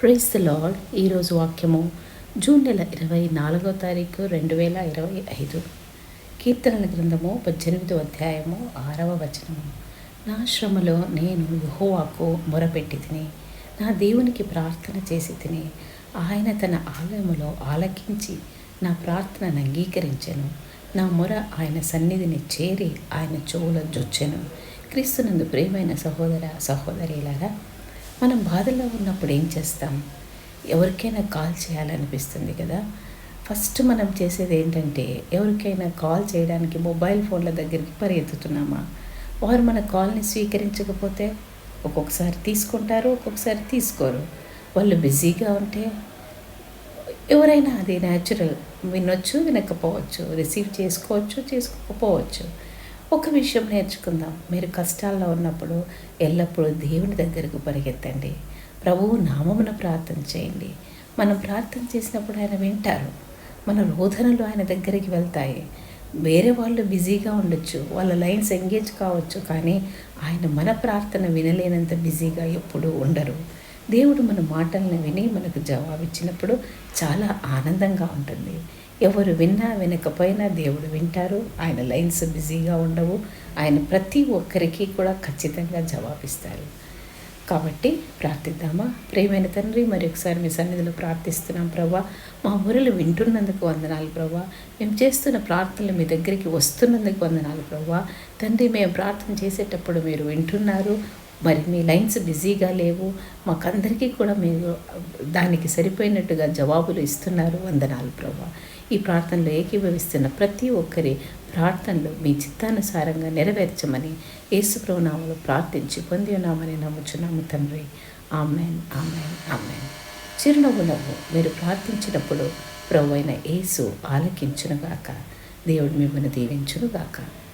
Price lord ఈరోజు వాక్యము June నెల ఇరవై నాలుగో తారీఖు రెండు వేల ఇరవై ఐదు. కీర్తనల గ్రంథము పద్దెనిమిదో అధ్యాయము ఆరవ వచనము. నా శ్రమలో నేను యుహోవాకు మొరపెట్టి తిని నా దేవునికి ప్రార్థన చేసి తిని ఆయన తన ఆలయములో ఆలకించి నా ప్రార్థనను అంగీకరించెను. నా మొర ఆయన సన్నిధిని చేరి ఆయన చెవుల జొచ్చెను. క్రీస్తునందు ప్రియమైన సహోదర సహోదరిలారా మనం బాధలో ఉన్నప్పుడు ఏం చేస్తాం? ఎవరికైనా కాల్ చేయాలనిపిస్తుంది కదా? ఫస్ట్ మనం చేసేది ఏంటంటే ఎవరికైనా కాల్ చేయడానికి మొబైల్ ఫోన్ల దగ్గరికి పరిగెత్తుతున్నామా? వారు మన కాల్ని స్వీకరించకపోతే ఒక్కొక్కసారి తీసుకుంటారు ఒక్కొక్కసారి తీసుకోరు. వాళ్ళు బిజీగా ఉంటే ఎవరైనా అది న్యాచురల్ వినొచ్చు వినకపోవచ్చు రిసీవ్ చేసుకోవచ్చు చేసుకోకపోవచ్చు. ఒక విషయం నేర్చుకుందాం. మీరు కష్టాల్లో ఉన్నప్పుడు ఎల్లప్పుడూ దేవుని దగ్గరకు పరిగెత్తండి. ప్రభువు నామమున ప్రార్థన చేయండి. మనం ప్రార్థన చేసినప్పుడు ఆయన వింటారు. మన రోధనలు ఆయన దగ్గరికి వెళ్తాయి. వేరే వాళ్ళు బిజీగా ఉండొచ్చు వాళ్ళ లైన్స్ ఎంగేజ్ కావచ్చు కానీ ఆయన మన ప్రార్థన వినలేనంత బిజీగా ఎప్పుడూ ఉండరు. దేవుడు మన మాటలను విని మనకు జవాబిచ్చినప్పుడు చాలా ఆనందంగా ఉంటుంది. ఎవరు విన్నా వినకపోయినా దేవుడు వింటారు. ఆయన లైన్స్ బిజీగా ఉండవు. ఆయన ప్రతి ఒక్కరికి కూడా ఖచ్చితంగా జవాబిస్తారు. కాబట్టి ప్రార్థిద్దామా? ప్రేమైన తండ్రి మరి ఒకసారి మీ సన్నిధిలో ప్రార్థిస్తున్నాం ప్రభా. మా ఊరిలో వింటున్నందుకు వందనాలు ప్రభా. మేము చేస్తున్న ప్రార్థనలు మీ దగ్గరికి వస్తున్నందుకు వందనాలు ప్రభా. తండ్రి మేము ప్రార్థన చేసేటప్పుడు మీరు వింటున్నారు. మరి మీ లైన్స్ బిజీగా లేవు. మాకందరికీ కూడా మీరు దానికి సరిపోయినట్టుగా జవాబులు ఇస్తున్నారు. వందనాలు ప్రభా. ఈ ప్రార్థనలో ఏకీభవిస్తున్న ప్రతి ఒక్కరి ప్రార్థనలు మీ చిత్తానుసారంగా నెరవేర్చమని యేసుప్రభునామలు ప్రార్థించి పొంది ఉన్నామని నమ్ముచున్నాము తండ్రి. Amen amen amen. చిరునవ్వు నవ్వు మీరు ప్రార్థించినప్పుడు ప్రభు అయిన యేసు ఆలకించునుగాక. దేవుడు మిమ్మల్ని దీవించునుగాక.